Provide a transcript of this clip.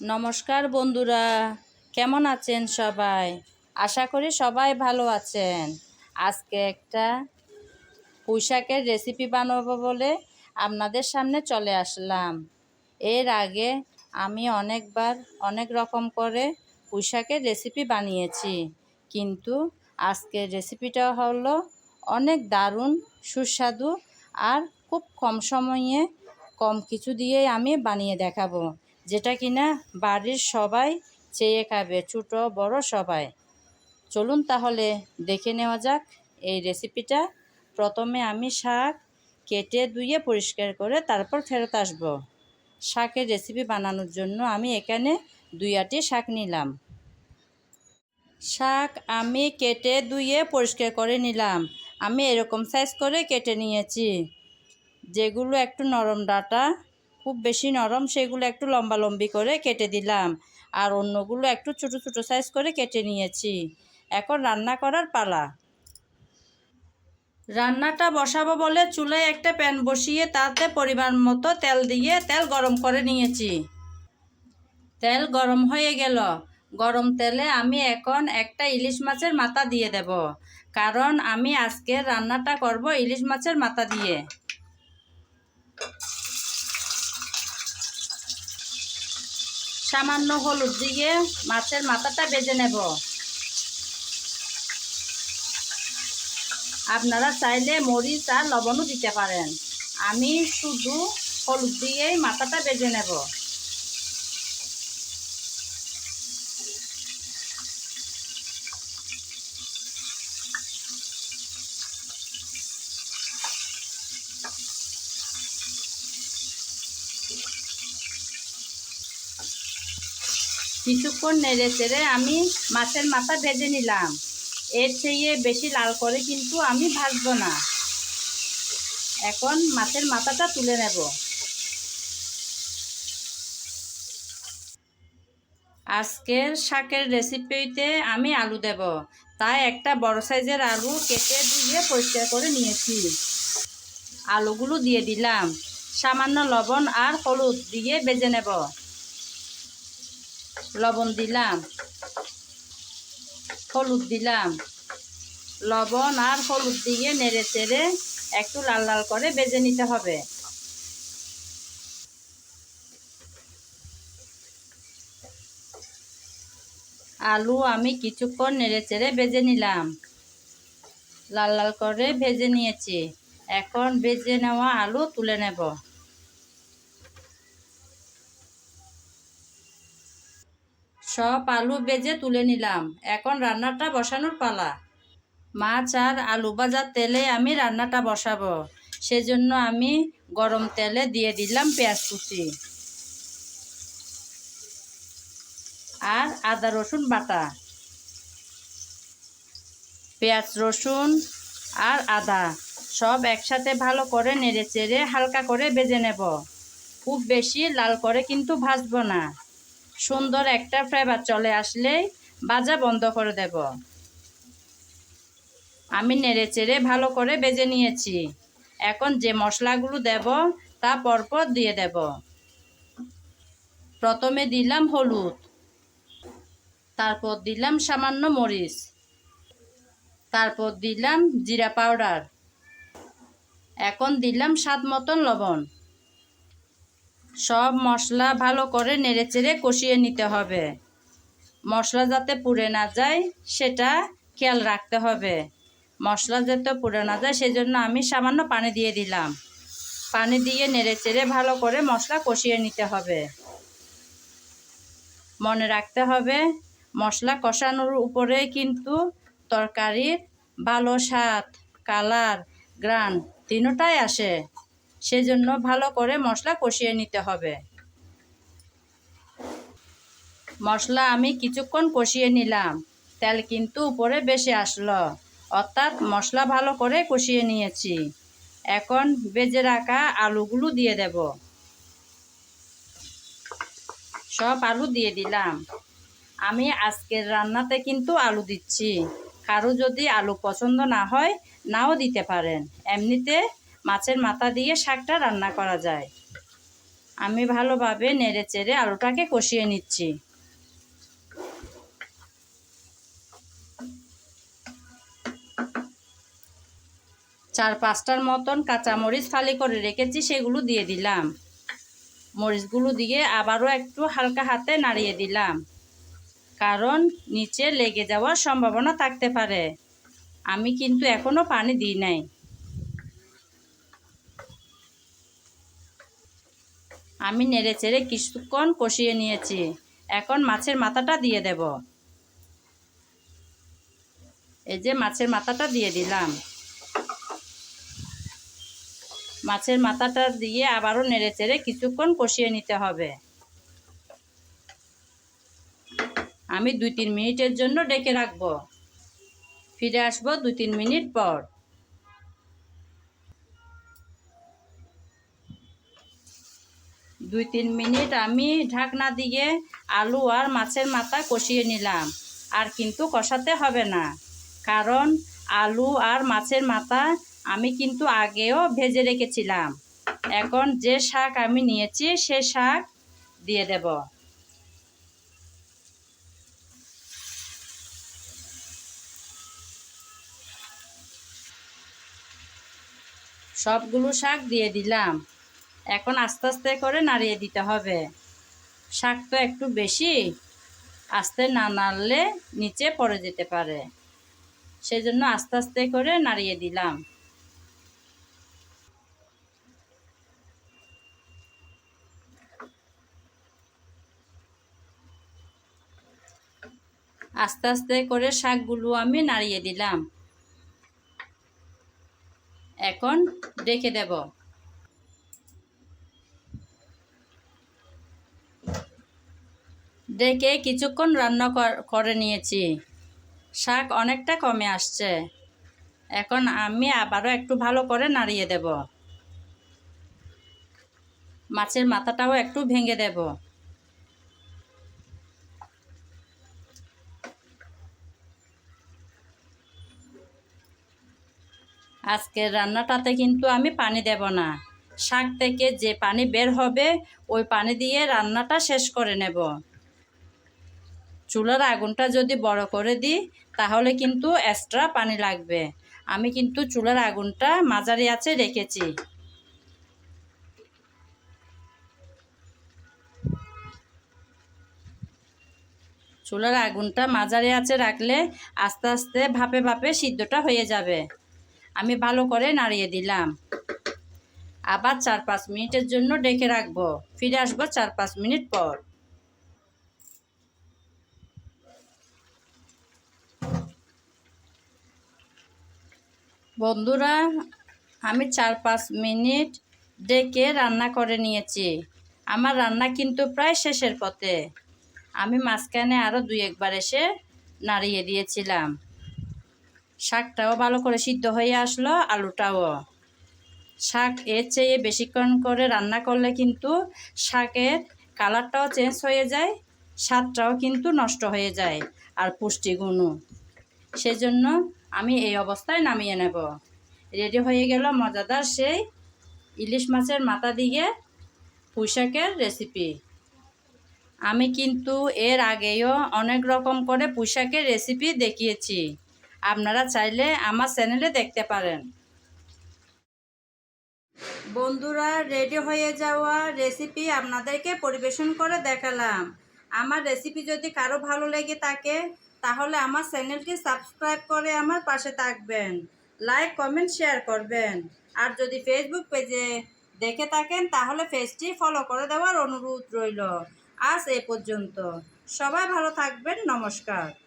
নমস্কার বন্ধুরা, কেমন আছেন সবাই? আশা করি সবাই ভালো আছেন। আজকে একটা পুঁইশাকের রেসিপি বানাবো বলে আপনাদের সামনে চলে আসলাম। এর আগে আমি অনেকবার অনেক রকম করে পুঁইশাকের রেসিপি বানিয়েছি, কিন্তু আজকের রেসিপিটা হলো অনেক দারুণ, সুস্বাদু আর খুব কম সময়ে কম কিছু দিয়েই আমি বানিয়ে দেখাবো। যেটা কিনা বাড়ির সবাই চেয়ে খাবে, ছোটো, বড় সবাই। চলুন তাহলে দেখে নেওয়া যাক এই রেসিপিটা প্রথমে আমি শাক কেটে ধুয়ে পরিষ্কার করে তারপর ফেরত আসব। শাকের রেসিপি বানানোর জন্য আমি এখানে দুই আটি শাক নিলাম। শাক আমি কেটে ধুয়ে পরিষ্কার করে নিলাম। আমি এরকম সাইজ করে কেটে নিয়েছি। যেগুলো একটু নরম ডাটা খুব বেশি নরম, সেগুলো একটু লম্বা লম্বি করে কেটে দিলাম। আর অন্যগুলো একটু ছোটো ছোটো সাইজ করে কেটে নিয়েছি। এখন রান্না করার পালা। রান্নাটা বসাবো বলে চুলায় একটা প্যান বসিয়ে তাতে পরিমাণ মতো তেল দিয়ে তেল গরম করে নিয়েছি। তেল গরম হয়ে গেল। গরম তেলে আমি এখন একটা ইলিশ মাছের মাথা দিয়ে দেব। কারণ আমি আজকে রান্নাটা করব ইলিশ মাছের মাথা দিয়ে। সামান্য হলুদ দিয়ে মাছের মাথাটা বেজে নেব। আপনারা চাইলে মরিচ আর লবণও দিতে পারেন। আমি শুধু হলুদ দিয়েই মাথাটা বেজে নেব। কিছুক্ষণ নেড়ে চেড়ে আমি মাছের মাথা ভেজে নিলাম। এর চেয়ে বেশি লাল করে কিন্তু আমি ভাজবো না। এখন মাছের মাথাটা তুলে নেব। আজকের শাকের রেসিপিতে আমি আলু দেব। তাই একটা বড় সাইজের আলু কেটে দিয়ে পরিষ্কার করে নিয়েছি। আলুগুলো দিয়ে দিলাম। সামান্য লবণ আর হলুদ দিয়ে বেজে নেব। লবণ দিলাম, হলুদ দিলাম। লবণ আর হলুদ দিয়ে নেড়ে চেড়ে একটু লাল লাল করে বেজে নিতে হবে। আলু আমি কিছুক্ষণ নেড়ে চেড়ে বেজে নিলাম। লাল লাল করে ভেজে নিয়েছি। এখন ভেজে নেওয়া আলু তুলে নেব। সব আলু বেজে তুলে নিলাম। এখন রান্নাটা বসানোর পালা। মাছ আর আলু ভাজার তেলে আমি রান্নাটা বসাবো। সেজন্য আমি গরম তেলে দিয়ে দিলাম পেঁয়াজ কুচি আর আদা রসুন বাটা। পেঁয়াজ রসুন আর আদা সব একসাথে ভালো করে নেড়ে চেড়ে হালকা করে বেজে নেব। খুব বেশি লাল করে কিন্তু ভাজবো না। সুন্দর একটা ফ্লেভার চলে আসলেই ভাজা বন্ধ করে দেব। আমি নেড়ে চেড়ে ভালো করে বেজে নিয়েছি। এখন যে মশলাগুলো দেব, তা পরপর দিয়ে দেব। প্রথমে দিলাম হলুদ, তারপর দিলাম সামান্য মরিচ, তারপর দিলাম জিরা পাউডার, এখন দিলাম স্বাদ মতন লবণ। সব মশলা ভালো করে নেড়েচেড়ে কষিয়ে নিতে হবে। মশলা যাতে পুড়ে না যায়, সেটা খেয়াল রাখতে হবে। মশলা যাতে পুড়ে না যায় সেই জন্য আমি সামান্য পানি দিয়ে দিলাম। পানি দিয়ে নেড়েচেড়ে ভালো করে মশলা কষিয়ে নিতে হবে। মনে রাখতে হবে, মশলা কষানোর উপরে কিন্তু তরকারির ভালো স্বাদ, কালার, গ্রান তিনটাই আসে। সেজন্য ভালো করে মশলা কষিয়ে নিতে হবে। মশলা আমি কিছুক্ষণ কষিয়ে নিলাম। তেল কিন্তু উপরে বেশি আসলো। অর্থাৎ মশলা ভালো করে কষিয়ে নিয়েছি। এখন বেজে রাখা আলুগুলো দিয়ে দেব। সব আলু দিয়ে দিলাম। আমি আজকের রান্নাতে কিন্তু আলু দিচ্ছি। কারও যদি আলু পছন্দ না হয়, নাও দিতে পারেন। এমনিতে মাছের মাথা দিয়ে শাকটা রান্না করা যায়। আমি ভালোভাবে নেড়ে চেড়ে আলুটাকে কষিয়ে নিচ্ছি। চার পাঁচটার মতন কাঁচামরিচ ফালি করে রেখেছি, সেগুলো দিয়ে দিলাম। মরিচগুলো দিয়ে আবারও একটু হালকা হাতে নাড়িয়ে দিলাম, কারণ নিচে লেগে যাওয়ার সম্ভাবনা থাকতে পারে। আমি কিন্তু এখনও পানি দিই নাই। আমি নেড়ে চেড়ে কিছুক্ষণ কষিয়ে নিয়েছি। এখন মাছের মাথাটা দিয়ে দেব। এই যে মাছের মাথাটা দিয়ে দিলাম। মাছের মাথাটা দিয়ে আবারও নেড়ে চেড়ে কিছুক্ষণ কষিয়ে নিতে হবে। আমি দুই তিন মিনিটের জন্য ডেকে রাখব। ফিরে আসব দুই তিন মিনিট পর। দুই তিন মিনিট আমি ঢাকনা দিয়ে আলু আর মাছের মাথা কষিয়ে নিলাম। আর কিন্তু কষাতে হবে না। কারণ আলু আর মাছের মাথা আমি কিন্তু আগেও ভেজে রেখেছিলাম। এখন যে শাক আমি নিয়েছি সে শাক দিয়ে দেব। সবগুলো শাক দিয়ে দিলাম। এখন আস্তে আস্তে করে নাড়িয়ে দিতে হবে। শাক তো একটু বেশি, আস্তে না নাড়লে নিচে পড়ে যেতে পারে। সেই জন্য আস্তে আস্তে করে নাড়িয়ে দিলাম। আস্তে আস্তে করে শাকগুলো আমি নাড়িয়ে দিলাম। এখন ডেকে দেব। ডেকে কিছুক্ষণ রান্না করে নিয়েছি। শাক অনেকটা কমে আসছে। এখন আমি আবারও একটু ভালো করে নাড়িয়ে দেব। মাছের মাথাটাও একটু ভেঙে দেব। আজকের রান্নাটাতে কিন্তু আমি পানি দেব না। শাক থেকে যে পানি বের হবে, ওই পানি দিয়ে রান্নাটা শেষ করে নেব। চুলার আগুনটা যদি বড় করে দিই, তাহলে কিন্তু এক্সট্রা পানি লাগবে। আমি কিন্তু চুলার আগুনটা মাঝারি আছে রেখেছি। চুলার আগুনটা মাঝারি আছে রাখলে আস্তে আস্তে ভাপে ভাপে সিদ্ধটা হয়ে যাবে। আমি ভালো করে নাড়িয়ে দিলাম। আবার চার পাঁচ মিনিটের জন্য ডেকে রাখব। ফিরে আসব চার পাঁচ মিনিট পর। বন্ধুরা, আমি চার পাঁচ মিনিট ডেকে রান্না করে নিয়েছি। আমার রান্না কিন্তু প্রায় শেষের পথে। আমি মাঝখানে আরও দুই একবার এসে নাড়িয়ে দিয়েছিলাম। শাকটাও ভালো করে সিদ্ধ হয়ে আসলো, আলুটাও। শাক এর চেয়ে বেশিক্ষণ করে রান্না করলে কিন্তু শাকের কালারটাও চেঞ্জ হয়ে যায়, স্বাদটাও কিন্তু নষ্ট হয়ে যায়, আর পুষ্টিগুণও। সেজন্য আমি এই অবস্থায় নামিয়ে নেব। রেডি হয়ে গেল মজাদার সেই ইলিশ মাছের মাথা দিয়ে পুঁইশাকের রেসিপি। আমি কিন্তু এর আগেও অনেক রকম করে পুঁইশাকের রেসিপি দেখিয়েছি। আপনারা চাইলে আমার চ্যানেলে দেখতে পারেন। বন্ধুরা, রেডি হয়ে যাওয়া রেসিপি আপনাদেরকে পরিবেশন করে দেখালাম। আমার রেসিপি যদি কারও ভালো লেগে থাকে তাহলে আমার চ্যানেলটি সাবস্ক্রাইব করে আমার পাশে থাকবেন। লাইক, কমেন্ট, শেয়ার করবেন। আর যদি ফেসবুক পেজে দেখে থাকেন, তাহলে পেজটি ফলো করে দেওয়ার অনুরোধ রইল। আজ এ পর্যন্ত। সবাই ভালো থাকবেন। নমস্কার।